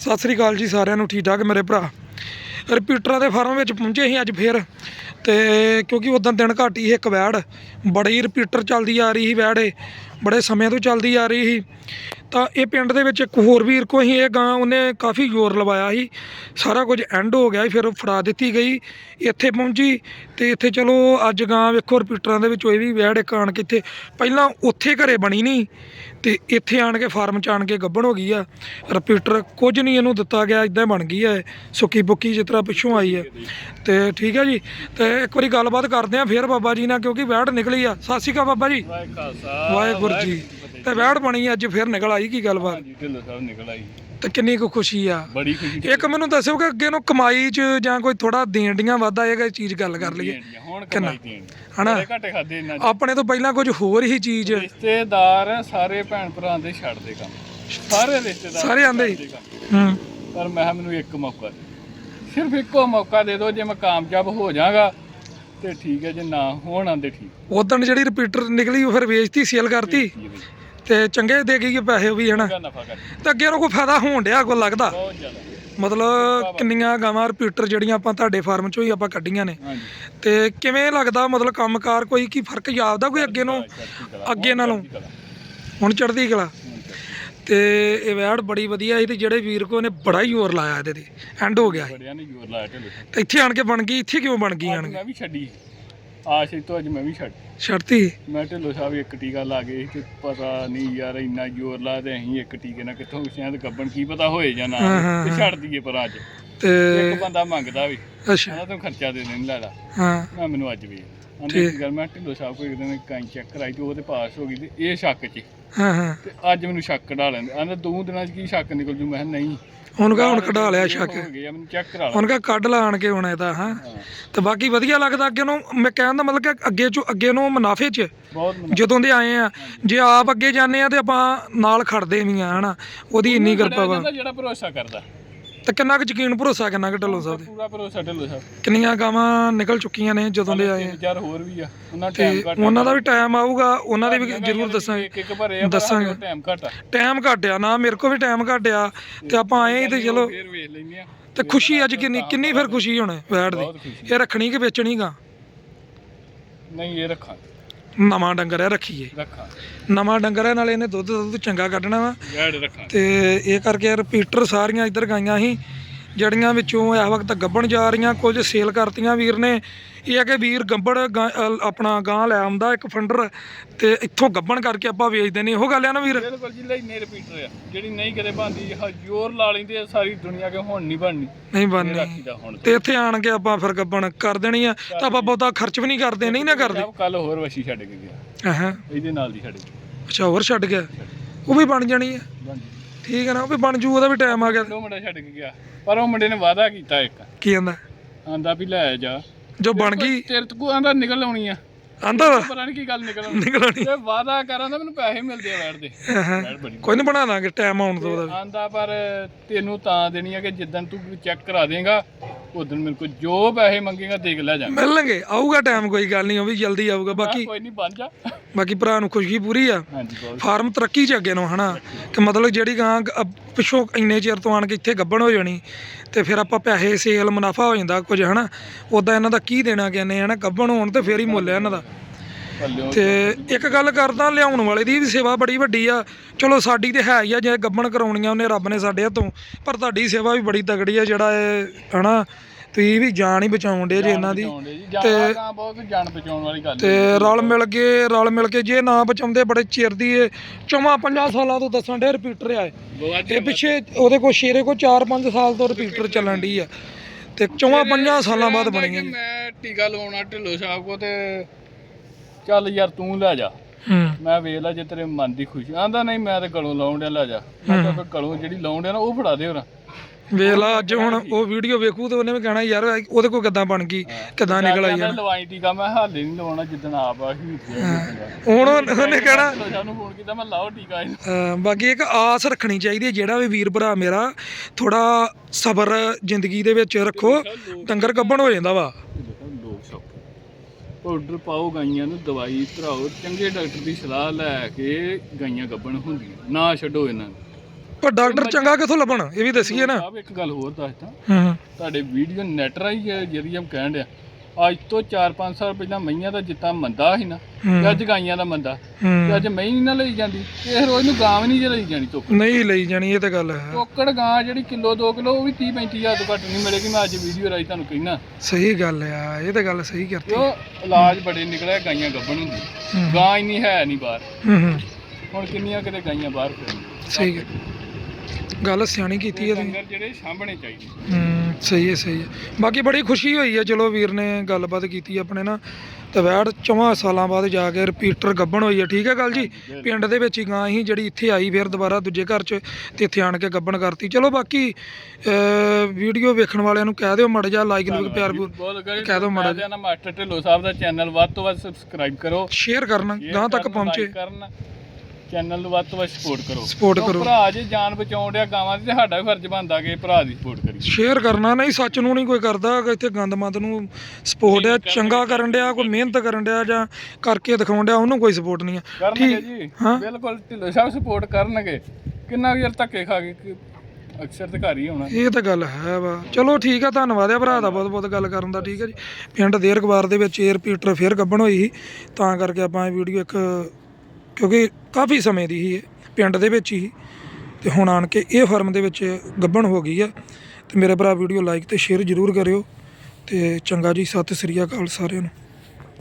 ਸਤਿ ਸ੍ਰੀ ਅਕਾਲ ਜੀ ਸਾਰਿਆਂ ਨੂੰ ਠੀਕ ਠਾਕ ਮੇਰੇ ਭਰਾ? ਰਿਪੀਟਰਾਂ ਦੇ ਫਾਰਮ ਵਿੱਚ ਪਹੁੰਚੇ ਸੀ ਅੱਜ ਫੇਰ, ਤੇ ਕਿਉਂਕਿ ਉਦੋਂ ਦਿਨ ਘੱਟ ਹੀ ਸੀ ਇੱਕ ਵੈੜ, ਬੜੀ ਰਿਪੀਟਰ ਚੱਲਦੀ ਆ ਰਹੀ ਸੀ ਵੈੜ ਇਹ, ਬੜੇ ਸਮੇਂ ਤੋਂ ਚੱਲਦੀ ਆ ਰਹੀ ਸੀ। ਤਾਂ ਇਹ ਪਿੰਡ ਦੇ ਵਿੱਚ ਇੱਕ ਹੋਰ ਵੀਰ ਕੋ ਹੀ ਇਹ ਗਾਂ ਉਹਨੇ ਕਾਫੀ ਜ਼ੋਰ ਲਵਾਇਆ ਸੀ। ਸਾਰਾ ਕੁਝ ਐਂਡ ਹੋ ਗਿਆ ਫਿਰ ਉਹ ਫੜਾ ਦਿੱਤੀ ਗਈ। ਇੱਥੇ ਪਹੁੰਚੀ ਤੇ ਇੱਥੇ ਚਲੋ ਅੱਜ ਗਾਂ ਵੇਖੋ ਰਿਪੀਟਰਾਂ ਦੇ ਵਿੱਚ ਇਹ ਵੀ ਵੈੜ ਇੱਕ ਆਣ ਕੇ ਇੱਥੇ ਪਹਿਲਾਂ ਉੱਥੇ ਘਰੇ ਬਣੀ ਨਹੀਂ ਤੇ ਇੱਥੇ ਆਣ ਕੇ ਫਾਰਮ ਚ ਆਣ ਕੇ ਗੱਭਣ ਹੋ ਗਈ ਆ। ਰਿਪੀਟਰ ਕੁਝ ਨਹੀਂ ਇਹਨੂੰ ਦਿੱਤਾ ਗਿਆ ਇਦਾਂ ਬਣ ਗਈ ਹੈ ਸੁੱਕੀ ਬੁੱਕੀ ਜਿਸ ਤਰ੍ਹਾਂ ਪਿੱਛੋਂ ਆਈ ਹੈ ਤੇ ਠੀਕ ਹੈ ਜੀ ਤੇ ਇੱਕ ਵਾਰੀ ਗੱਲਬਾਤ ਕਰਦੇ ਆ ਫਿਰ ਬਾਬਾ ਜੀ ਨਾਲ ਕਿਉਂਕਿ ਵੈੜ ਨਿਕਲੀ ਆ। ਸ਼੍ਰੀ ਅਕਾਲ ਬਾਬਾ ਜੀ। ਵਾਹਿਗੁਰੂ ਜੀ ਤੇ ਵੈੜ ਬਣੀ ਅੱਜ ਫਿਰ ਨਿਕਲ ਆਈ ਕੀ ਗੱਲਬਾਤ ਜੀ ਢਿੱਲੋਂ ਸਾਹਿਬ ਨਿਕਲ ਆਈ। ਤੇ ਕਿੰਨੀ ਕੁ ਖੁਸ਼ੀ ਆ। ਬੜੀ ਖੁਸ਼ੀ ਇੱਕ ਮੈਨੂੰ ਦੱਸਿਓ ਕਿ ਅੱਗੇ ਨੂੰ ਕਮਾਈ 'ਚ ਜਾਂ ਕੋਈ ਥੋੜਾ ਦੇਣ ਡੀਆਂ ਵਾਧਾ ਇਹ ਚੀਜ਼ ਗੱਲ ਕਰ ਲਈਏ। ਦੇਣੀਆਂ, ਹੁਣ ਕਿੰਨਾ? ਕਮਾਈ ਦੇਣ ਹਨਾ? ਬੜੇ ਘਾਟੇ ਖਾਦੇ ਇਹਨਾਂ ਆਪਣੇ ਤੋਂ ਪਹਿਲਾਂ ਕੁਝ ਹੋਰ ਹੀ ਚੀਜ਼। ਦੇ ਰਿਸ਼ਤੇਦਾਰ ਸਾਰੇ ਭੈਣ ਭਰਾ ਦੇ ਛੱਡ ਦੇ ਕੰਮ। ਸਾਰੇ ਰਿਸ਼ਤੇਦਾਰ ਸਾਰੇ ਆਂਦੇ ਦੇ ਕੰਮ। ਹੂੰ। ਪਰ ਮੈਂ ਕਿਹਾ ਮੈਨੂੰ ਇੱਕ ਮੌਕਾ ਦੇ ਸਿਰਫ ਇੱਕੋ ਮੌਕਾ ਦੇ ਦਿਓ ਜੇ ਮੈਂ ਕਾਮਯਾਬ ਹੋ ਜਾਵਾਂਗਾ ਤੇ ਠੀਕ ਹੈ ਜੇ ਨਾ ਹੋਣ ਆਂਦੇ ਠੀਕ। ਉਦੋਂ ਜਿਹੜੀ ਰਿਪੀਟਰ ਨਿਕਲੀ ਉਹ ਫਿਰ ਵੇਚਤੀ ਸੇਲ ਕਰਤੀ। ਹੈ ਤੇ ਚੰਗੇ ਦੇ ਗਈ ਪੈਸੇ ਵੀ ਹਨਾ? ਚੰਗਾ ਨਫਾ ਕਰ ਤੇ ਅੱਗੇ ਨੂੰ ਕੋਈ ਫਾਇਦਾ ਹੋਣ ਡਿਆ ਕੋਈ ਲੱਗਦਾ। ਬਹੁਤ ਜ਼ਿਆਦਾ। ਮਤਲਬ ਕਿੰਨੀਆਂ ਗਾਵਾਂ ਰਿਪੀਟਰ ਜਿਹੜੀਆਂ ਆਪਾਂ ਤੁਹਾਡੇ ਫਾਰਮ ਚੋਂ ਹੀ ਆਪਾਂ ਕੱਢੀਆਂ ਨੇ। ਹਾਂਜੀ। ਤੇ ਕਿਵੇਂ ਲੱਗਦਾ ਮਤਲਬ ਕੰਮਕਾਰ ਕੋਈ ਕੀ ਫ਼ਰਕ ਜਾਪਦਾ ਕੋਈ ਅੱਗੇ ਨੂੰ। ਅੱਗੇ ਨਾਲੋਂ। ਹੁਣ ਚੜ੍ਹਦੀ ਕਲਾ। ਤੇ ਇਹ ਵੈੜ ਬੜੀ ਵਧੀਆ ਸੀ ਤੇ ਜਿਹੜੇ ਵੀਰ ਕੋ ਨੇ ਬੜਾ ਹੀ ਜ਼ੋਰ ਲਾਇਆ ਇਹਦੇ ਤੇ। ਐਂਡ ਹੋ ਗਿਆ ਸੀ। ਬੜਿਆਂ ਨੇ ਜੋਰ ਲਾਇਆ ਢਿੱਲੋਂ। ਤੇ ਇੱਥੇ ਆਣ ਕੇ ਬਣ ਗਈ ਇੱਥੇ ਕਿਉਂ ਬਣ ਗਈ ਆਣ ਕੇ? ਮੈਂ ਵੀ ਛੱਡੀ। ਆਸ਼ ਤੋਂ ਅੱਜ ਮੈਂ ਵੀ ਛੱਡ ਛੱਡਤੀ? ਮੈਂ ਢਿੱਲੋਂ ਸਾਹਿਬ ਇੱਕ ਟੀਕਾ ਲਾ ਗਏ ਤੇ ਪਤਾ ਨਹੀਂ ਯਾਰ ਇੰਨਾ ਜ਼ੋਰ ਲਾ ਤੇ ਅਸੀਂ ਇੱਕ ਟੀਕੇ ਨਾਲ ਕਿੱਥੋਂ ਸ਼ਾਇਦ ਗੱਬਣ ਕੀ ਪਤਾ ਹੋਏ ਜਾਂ ਨਾ ਹਾਂ, ਹਾਂ, ਤੇ ਛੱਡ ਦਈਏ ਪਰ ਅੱਜ। ਤੇ ਇੱਕ ਬੰਦਾ ਮੰਗਦਾ ਵੀ ਅੱਛਾ। ਕਹਿੰਦਾ ਤੂੰ ਖਰਚਾ ਦੇ ਦੇਣ ਲੈ ਲਾ। ਹਾਂ। ਮੈਂ ਮੈਨੂੰ ਅੱਜ ਵੀ। ਇੱਕ ਗੱਲ ਮੈਂ ਢਿੱਲੋਂ ਸਾਹਿਬ ਕੋਲ ਇੱਕ ਦਿਨ ਕਾਈ ਚੈੱਕ ਕਰਾਈ ਤੇ ਉਹਦੇ ਪਾਸ ਹੋ ਗਈ ਤੇ ਇਹ ਸ਼ੱਕ 'ਚ ਹਾਂ। ਹਾਂ ਤੇ ਅੱਜ ਮੈਨੂੰ ਸ਼ੱਕ ਕਢਾ ਲੈਂਦੇ। ਆਂਦੇ ਦੋ ਦਿਨਾਂ 'ਚ ਕੀ ਸ਼ੱਕ ਨਿਕਲ ਜੂ? ਮੈਂ ਕਿਹਾ ਨਹੀਂ। ਹੁਣ ਕਾ ਹੁਣ ਕਢਾ ਲਿਆ ਸ਼ੱਕ। ਹੋ ਗਿਆ ਮੈਨੂੰ ਚੈੱਕ ਕਰਾ ਲਾ ਹੁਣ ਕਾ ਕੱਢ ਲਾਣ ਕੇ ਹੁਣ ਇਹਦਾ ਹਾਂ। ਤੇ ਬਾਕੀ ਵਧੀਆ ਲੱਗਦਾ ਅੱਗੇ ਨੂੰ ਮੈਂ ਕਹਿਣ ਦਾ ਮਤਲਬ ਕਿ ਅੱਗੇ ਚੋਂ ਅੱਗੇ ਨੂੰ ਮੁਨਾਫੇ 'ਚ ਬਹੁਤ ਮਨਾ- ਜਦੋਂ ਦੇ ਆਏ ਆ ਜੇ ਆਪ ਅੱਗੇ ਜਾਂਦੇ ਆ ਤੇ ਆਪਾਂ ਨਾਲ ਖੜਦੇ ਵੀ ਆ ਹਨਾ। ਉਹਦੀ ਇੰਨੀ ਕਿਰਪਾ ਵਾ। ਜਿਹੜਾ ਭਰੋਸਾ ਕਰਦਾ। ਤੇ ਕਿੰਨਾ ਕੁ ਯਕੀਨ ਭਰੋਸਾ ਕਿੰਨਾ ਕੁ ਢੱਲੋਂ ਸਾਹਿਬ ਪੂਰਾ ਭਰੋਸਾ ਢਿੱਲੋਂ ਸਾਹਿਬ। ਕਿੰਨੀਆਂ ਗਾਵਾਂ ਨਿਕਲ ਚੁੱਕੀਆਂ ਨੇ ਜਦੋਂ ਦੇ ਆਏ ਆ? ਤਿੰਨ ਚਾਰ ਹੋਰ ਵੀ ਆ। ਉਹਨਾਂ ਤੇ ਟਾਈਮ ਘੱਟ ਉਹਨਾਂ ਦਾ ਵੀ ਟਾਈਮ ਆਊਗਾ ਉਹਨਾਂ ਦੀ ਵੀ ਜ਼ਰੂਰ ਦੱਸਾਂਗੇ। ਇੱਕ ਇੱਕ ਭਰੇ ਆ ਦੱਸਾਂਗੇ। ਟਾਈਮ ਘੱਟ ਆ। ਟਾਈਮ ਘਟਿਆ ਨਾ ਮੇਰੇ ਕੋ ਵੀ ਟਾਈਮ ਘਟਿਆ ਤੇ ਆਪਾਂ ਆਏ ਹੀ ਤੇ ਚਲੋ ਫੇਰ ਵੇਖ ਲੈਨੇ ਆ। ਤੇ ਖੁਸ਼ੀ ਅੱਜ ਕਿੰਨੀ ਕਿੰਨੀ ਫਿਰ ਖੁਸ਼ੀ ਹੁਣ ਵੈੜ ਦੀ। ਬਹੁਤ ਖੁਸ਼ੀ। ਇਹ ਰੱਖਣੀ ਕਿ ਵੇਚਣੀ ਗਾ? ਨਹੀਂ ਇਹ ਰੱਖਾਂ ਨਵਾਂ ਡੰਗਰ ਹੈ ਰੱਖੀਏ। ਰੱਖਾਂ। ਨਵਾਂ ਡੰਗਰ ਹੈ ਨਾਲੇ ਇਹਨੇ ਦੁੱਧ ਦੁੱਧ ਚੰਗਾ ਕੱਢਣਾ ਵਾ। ਗੈੜ ਰੱਖਾਂ। ਤੇ ਇਹ ਕਰਕੇ ਰਿਪੀਟਰ ਸਾਰੀਆਂ ਇੱਧਰ ਗਾਈਆਂ ਸੀ ਜੜੀਆਂ ਵਿੱਚੋਂ ਇਸ ਵਕਤ ਗੱਬਣ ਜਾ ਰਹੀਆਂ ਕੁਝ ਸੇਲ ਕਰਤੀਆਂ ਵੀਰ ਨੇ। ਇਹ ਹੈ ਕਿ ਵੀਰ ਗੱਬੜ ਆਪਣਾ ਗਾਂ ਲੈ ਆਉਂਦਾ ਇੱਕ ਫੰਡਰ ਤੇ ਇੱਥੋਂ ਗੱਬਣ ਕਰਕੇ ਆਪਾਂ ਵੇਚਦੇ ਨੇ। ਇਹੋ ਗੱਲ ਆ ਨਾ ਵੀਰ? ਬਿਲਕੁਲ ਜੀ ਲਈ ਨੇ ਰਿਪੀਟਰ ਆ ਜਿਹੜੀ ਨਹੀਂ ਕਦੇ ਬਣਦੀ ਜ਼ੋਰ ਲਾ ਲੈਂਦੇ ਆ ਸਾਰੀ ਦੁਨੀਆ ਕੇ ਹੁਣ ਨਹੀਂ ਬਣਨੀ। ਨਹੀਂ ਬਣਨੀ। ਤੇ ਇੱਥੇ ਆਣ ਕੇ ਆਪਾਂ ਫਿਰ ਗੱਬਣ ਕਰ ਦੇਣੀ ਆ। ਤਾਂ ਆਪਾਂ ਬਹੁਤਾ ਖਰਚ ਵੀ ਨਹੀਂ ਕਰਦੇ ਨਹੀਂ ਨਾ ਕਰਦੇ? ਕੱਲ ਹੋਰ ਵਸ਼ੀ ਛੱਡ ਕੇ ਗਿਆ। ਹਾਂ ਇਹਦੇ ਨਾਲ ਦੀ ਛੱਡ ਗਈ ਅੱਛਾ ਹੋਰ ਛੱਡ ਗਿਆ? ਉਹ ਵੀ ਬਣ ਜਾਣੀ ਆ। ਠੀਕ ਹੈ ਨਾ ਉਹ ਵੀ ਬਣ ਜੂ ਉਹਦਾ ਵੀ ਟਾਈਮ ਆ ਗਿਆ। ਦੋ ਮੁੰਡਾ ਛੱਡ ਕੇ ਗਿਆ। ਪਰ ਉਹ ਮੁੰਡੇ ਨੇ ਵਾਅਦਾ ਕੀਤਾ ਇੱਕ। ਕੀ ਆਂਦਾ ਆਂਦਾ ਵੀ ਲੈ ਜਾ। ਜੋ ਬਣ ਗਈ। ਤੇਰੇ ਤੋਂ ਆਂਦਾ ਨਿਕਲ ਆਉਣੀ ਆ। ਆਂਦਾ ਪਤਾ ਨਹੀਂ ਕੀ ਗੱਲ ਨਿਕਲ ਆਉਣੀ। ਨਿਕਲਣੀ ਤੇ ਵਾਅਦਾ ਕਰਾਂ ਤਾਂ ਮੈਨੂੰ ਪੈਸੇ ਮਿਲਦੇ ਆ ਬੈਠ ਦੇ। ਕੋਈ ਨਹੀਂ ਬਣਾ ਦਾਂਗੇ ਟਾਈਮ ਆਉਣ ਤੋਂ। ਆਂਦਾ ਪਰ ਤੈਨੂੰ ਤਾਂ ਦੇਣੀ ਆ ਕਿ ਜਿੱਦਣ ਤੂੰ ਚੈੱਕ ਕਰਾ ਦੇਗਾ ਉਦੋਂ ਮੇਰੇ ਕੋਲ ਜੋ ਪੈਸੇ ਮੰਗੇਗਾ ਦੇਖ ਲੈ ਜਾ ਮਿਲਣਗੇ ਆਊਗਾ ਟਾਈਮ ਕੋਈ ਗੱਲ ਨਹੀਂ ਉਹ ਵੀ ਜਲਦੀ ਆਊਗਾ ਬਾਕੀ ਕੋਈ ਨਹੀਂ ਬਣ ਜਾ। ਬਾਕੀ ਭਰਾ ਨੂੰ ਖੁਸ਼ੀ ਪੂਰੀ ਆ। ਹਾਂਜੀ ਬਹੁਤ ਫਾਰਮ ਤਰੱਕੀ ਚ ਅੱਗੇ ਨੂੰ ਹਨਾ? ਕਿ ਮਤਲਬ ਜਿਹੜੀ ਗਾਂ ਗ- ਅ- ਪਿੱਛੋਂ ਇੰਨੇ ਚਿਰ ਤੋਂ ਆਣ ਕੇ ਇੱਥੇ ਗੱਬਣ ਹੋ ਜਾਣੀ ਤੇ ਫਿਰ ਆਪਾਂ ਪੈਸੇ ਸੇਲ ਮੁਨਾਫਾ ਹੋ ਜਾਂਦਾ ਕੁਝ ਹਨਾ? ਉਦਾਂ ਇਹਨਾਂ ਦਾ ਕੀ ਦੇਣਾ ਕਹਿੰਦੇ ਹਨਾ? ਗੱਬਣ ਹੋਣ ਤੇ ਫੇਰ ਹੀ ਮੁੱਲ ਆ ਇਹਨਾਂ ਦਾ। ਤੇ ਇੱਕ ਗੱਲ ਕਰਦਾ ਲਿਆਉਣ ਵਾਲੇ ਦੀ ਵੀ ਸੇਵਾ ਬੜੀ ਵੱਡੀ ਆ। ਚਲੋ ਸਾਡੀ ਤੇ ਹੈ ਹੀ ਆ ਜੇ ਗੱਬਣ ਕਰਾਉਣੀਆਂ ਉਹਨੇ ਰੱਬ ਨੇ ਸਾਡੇ ਹੱਥੋਂ ਪਰ ਤੁਹਾਡੀ ਸੇਵਾ ਵੀ ਬੜੀ ਤਗੜੀ ਆ ਜਿਹੜਾ ਇਹ ਹਨਾ ਤੁਸੀਂ ਵੀ ਜਾਨ ਹੀ ਬਚਾਉਣ ਦੇ ਜੇ ਇਹਨਾਂ ਦੀ। ਤੇ ਜਾਨ ਬਹੁਤ ਜਾਨ ਬਚਾਉਣ ਵਾਲੀ ਗੱਲ ਤੇ ਰਲ ਮਿਲ ਕੇ ਰਲ ਮਿਲ ਕੇ ਜੇ ਨਾ ਬਚਾਉਂਦੇ ਬੜੇ ਚਿਰ ਦੀ ਚੌਵਾਂ ਪੰਜਾਂ ਸਾਲਾਂ ਤੋਂ ਦੱਸਣ ਦੇ ਰਿਪੀਟਰ ਆ ਇਹ। ਇਹ ਪਿੱਛੇ ਉਹਦੇ ਕੋਲ ਸ਼ੇਰੇ ਕੋਲ 4-5 ਸਾਲ ਤੋਂ ਰਿਪੀਟਰ ਚੱਲਣ ਦੀ ਆ। ਤੇ ਚੌਵਾਂ ਪੰਜਾਂ ਸਾਲਾਂ ਬਾਅਦ ਬਣੀ ਮੈਂ ਟੀਕਾ ਲਵਾਉਣਾ ਢਿੱਲੋ ਸਾਹਿਬ ਕੋ ਤੇ ਚੱਲ ਯਾਰ ਤੂੰ ਲੈ ਜਾ। ਹੂੰ। ਮੈਂ ਵੇਖ ਲਾ ਜੇ ਤੇਰੇ ਮਨ ਦੀ ਖੁਸ਼ੀ। ਆਂਦਾ ਨਹੀਂ ਮੈਂ ਤੇ ਗਲੋਂ ਲਾਉਣ ਡਿਆ ਲੈ ਜਾ। ਮੈਂ ਫਿਰ ਗਲੋਂ ਜਿਹੜੀ ਲਾਉਣ ਡਿਆ ਨਾ ਉਹ ਫੜਾ ਦੇ ਹੋਰਾਂ। ਵੇਖ ਲਾ ਅੱਜ ਹੁਣ ਉਹ ਵੀਡੀਓ ਵੇਖੂ ਤੇ ਉਹਨੇ ਵੀ ਕਹਿਣਾ ਯਾਰ ਉਹਦੇ ਕੋਲ ਕਿੱਦਾਂ ਬਣ ਗਈ? ਕਿੱਦਾਂ ਨਿਕਲ ਆਈ ਆ ਲਵਾਈ ਟੀਕਾ ਮੈਂ ਹਾਲੇ ਨਹੀਂ ਲਵਾਉਣਾ ਜਿੱਦਣ ਆਪ ਆ ਹੀ ਹੁਣ ਉਹ- ਉਹਨੇ ਕਹਿਣਾ ਢਿੱਲੋਂ ਸਾਹਿਬ ਨੂੰ ਫੋਨ ਕੀਤਾ ਮੈਂ ਲਾਓ ਟੀਕਾ ਇਹਨੂੰ ਬਾਕੀ ਇੱਕ ਆਸ ਰੱਖਣੀ ਚਾਹੀਦੀ ਹੈ ਜਿਹੜਾ ਵੀ ਵੀਰ ਭਰਾ ਮੇਰਾ ਥੋੜਾ ਸਬਰ ਜ਼ਿੰਦਗੀ ਦੇ ਵਿੱਚ ਰੱਖੋ ਡੰਗਰ ਗੱਬਣ ਹੋ ਜਾਂਦਾ ਵਾ। ਪਾਊਡਰ ਪਾਓ ਗਾਈਆਂ ਨੂੰ ਦਵਾਈ ਭਰਾਓ ਚੰਗੇ ਡਾਕਟਰ ਦੀ ਸਲਾਹ ਲੈ ਕੇ ਗਾਈਆਂ ਗੱਭਣ ਹੁੰਦੀਆਂ ਨਾ ਛੱਡੋ ਇਹਨਾਂ ਨੂੰ। ਪਰ ਡਾਕਟਰ ਚੰਗਾ ਕਿੱਥੋਂ ਲੱਭਣ? ਇਹ ਵੀ ਦੱਸੀਏ ਨਾ। ਸਾਹਿਬ ਇੱਕ ਗੱਲ ਹੋਰ ਦੱਸਦਾ। ਹੂੰ ਤੁਹਾਡੇ ਵੀਡੀਓ ਨੈਟ ਰਾਹੀਂ ਹੈ ਜਿਹੜੀ ਹਮ ਕਹਿਣ ਡਿਆ। ਅੱਜ ਤੋਂ 4-5 ਸਾਲ ਪਹਿਲਾਂ ਮਈਆਂ ਦਾ ਜਿੱਤਾ ਮੰਦਾ ਸੀ ਨਾ ਤੇ ਅੱਜ ਗਾਈਆਂ ਦਾ ਮੰਦਾ। ਤੇ ਅੱਜ ਮਈ ਨਹੀਂ ਨਾ ਲਈ ਜਾਂਦੀ ਇਹ ਰੋਜ਼ ਨੂੰ ਗਾਂ ਵੀ ਨਹੀਂ ਜੇ ਲਈ ਜਾਣੀ ਧੁੱਪ ਨਹੀਂ ਲਈ ਜਾਣੀ ਇਹ ਤਾਂ ਗੱਲ ਹੈ। ਟੋਕੜ ਗਾਂ ਜਿਹੜੀ ਕਿਲੋ 2 ਕਿਲੋ ਉਹ ਵੀ 30 35000 ਤੋਂ ਘੱਟ ਨਹੀਂ ਮਿਲੇਗੀ ਮੈਂ ਅੱਜ ਵੀਡੀਓ ਰਾਹੀਂ ਤੁਹਾਨੂੰ ਕਹਿਣਾ ਸਹੀ ਗੱਲ ਆ ਇਹ ਤਾਂ ਗੱਲ ਸਹੀ ਕਰਤੀ। ਉਹ ਇਲਾਜ ਬੜੇ ਨਿਕਲਿਆ ਗਾਈਆਂ ਗੱਭਣ ਹੁੰਦੀ ਹੂੰ। ਗਾਂ ਇੰਨੀ ਹੈ ਨਹੀਂ ਬਾਹਰ। ਹੁਣ ਕਿੰਨੀਆਂ ਕਿਤੇ ਗਾਈਆਂ ਬਾਹਰ ਫਿਰਨ ਸਹੀ ਗੱਲ। ਗੱਲ ਸਿਆਣੀ ਕੀਤੀ ਹੈ ਤੁਸੀਂ। ਜਿਹੜੇ ਸਾਂਭਣੇ ਚਾਹੀਦੇ। ਹੂੰ। ਸਹੀ ਹੈ ਸਹੀ ਹੈ। ਬਾਕੀ ਬੜੀ ਖੁਸ਼ੀ ਹੋਈ ਹੈ ਚਲੋ ਵੀਰ ਨੇ ਗੱਲਬਾਤ ਕੀਤੀ ਆਪਣੇ ਨਾਲ। ਤੇ ਵੈੜ ਚੌਵਾਂ ਸਾਲਾਂ ਬਾਅਦ ਜਾ ਕੇ ਰਿਪੀਟਰ ਗੱਭਣ ਹੋਈ ਹੈ ਠੀਕ ਹੈ ਗੱਲ ਜੀ? ਪਿੰਡ ਦੇ ਵਿੱਚ ਹੀ ਗਾਂ ਹੀ ਜਿਹੜੀ ਇੱਥੇ ਆਈ ਫਿਰ ਦੁਬਾਰਾ ਦੂਜੇ ਘਰ 'ਚ ਤੇ ਇੱਥੇ ਆਣ ਕੇ ਗੱਭਣ ਕਰਤੀ। ਚਲੋ ਬਾਕੀ ਵੀਡੀਓ ਵੇਖਣ ਵਾਲਿਆਂ ਨੂੰ ਕਹਿ ਦਿਓ ਮੜ ਜਾ। ਲਾਈਕ ਲੂਕ ਪਿਆਰ ਕਹਿ ਦਿਓ ਮਾੜਾ ਨਾ ਮਾਸਟਰ ਢਿੱਲੋਂ ਸਾਹਿਬ ਦਾ ਚੈਨਲ ਵੱਧ ਤੋਂ ਵੱਧ ਸਬਸਕ੍ਰਾਈਬ ਕਰੋ। ਸ਼ੇਅਰ ਕਰਨਾ ਗਾਂ ਤੱਕ ਪਹੁੰਚੇ। ਚੈਨਲ ਨੂੰ ਵੱਧ ਤੋਂ ਵੱਧ ਸਪੋਰਟ ਕਰੋ। ਕਿਉਂ ਕਰੋ। ਭਰਾ ਜੇ ਜਾਨ ਬਚਾਉਣ ਡਿਆ ਗਾਵਾਂ ਦੀ ਤੇ ਸਾਡਾ ਵੀ ਫਰਜ਼ ਬਣਦਾ ਕਿ ਭਰਾ ਦੀ ਸਪੋਰਟ ਕਰੀਏ। ਸ਼ੇਅਰ ਕਰਨਾ ਨਹੀਂ ਸੱਚ ਨੂੰ ਨਹੀਂ ਕੋਈ ਕਰਦਾ ਕਿ ਇੱਥੇ ਗੰਦਮੰਦ ਨੂੰ ਸਪੋਰਟ ਆ ਚੰਗਾ ਕਰਨ ਡਿਆ ਕੋਈ ਮਿਹਨਤ ਕਰਨ ਡਿਆ ਜਾਂ ਕਰਕੇ ਦਿਖਾਉਣ ਡਿਆ ਉਹਨੂੰ ਕੋਈ ਸਪੋਰਟ ਨਹੀਂ ਆ। ਕਰਨਗੇ ਜੀ। ਹਾਂ। ਬਿਲਕੁਲ ਢਿੱਲੋਂ ਸਾਹਿਬ ਸਪੋਰਟ ਕਰਨਗੇ। ਕਿੰਨਾ ਕੁ ਧੱਕੇ ਖਾ ਕੇ ਕਿ ਅਕਸਰ ਤੇ ਘਰ ਹੀ ਹੋਣਾ ਇਹ ਤਾਂ ਗੱਲ ਹੈ ਵਾ। ਚਲੋ ਠੀਕ ਆ ਧੰਨਵਾਦ ਆ ਭਰਾ ਦਾ ਬਹੁਤ ਬਹੁਤ ਗੱਲ ਕਰਨ ਦਾ ਠੀਕ ਹੈ ਜੀ। ਪਿੰਡ ਦੇਰਕਵਾਰ ਦੇ ਵਿੱਚ 에ਅਰ ਪੀਟਰ ਫੇਰ ਗੱਬਣ ਹੋਈ ਸੀ ਤਾਂ ਕਰਕੇ ਆਪਾਂ ਇਹ ਵੀਡੀਓ ਇੱਕ ਕਿਉਂਕਿ ਕਾਫੀ ਸਮੇਂ ਦੀ ਸੀ ਇਹ ਪਿੰਡ ਦੇ ਵਿੱਚ ਹੀ ਤੇ ਹੁਣ ਆਣ ਕੇ ਇਹ ਫਾਰਮ ਦੇ ਵਿੱਚ ਗੱਬਣ ਹੋ ਗਈ ਆ ਤੇ ਮੇਰੇ ਭਰਾ ਵੀਡੀਓ ਲਾਈਕ ਤੇ ਸ਼ੇਅਰ ਜ਼ਰੂਰ ਕਰਿਓ ਤੇ ਚੰਗਾ ਜੀ, ਸਤਿ ਸ੍ਰੀ ਅਕਾਲ ਸਾਰਿਆਂ ਨੂੰ।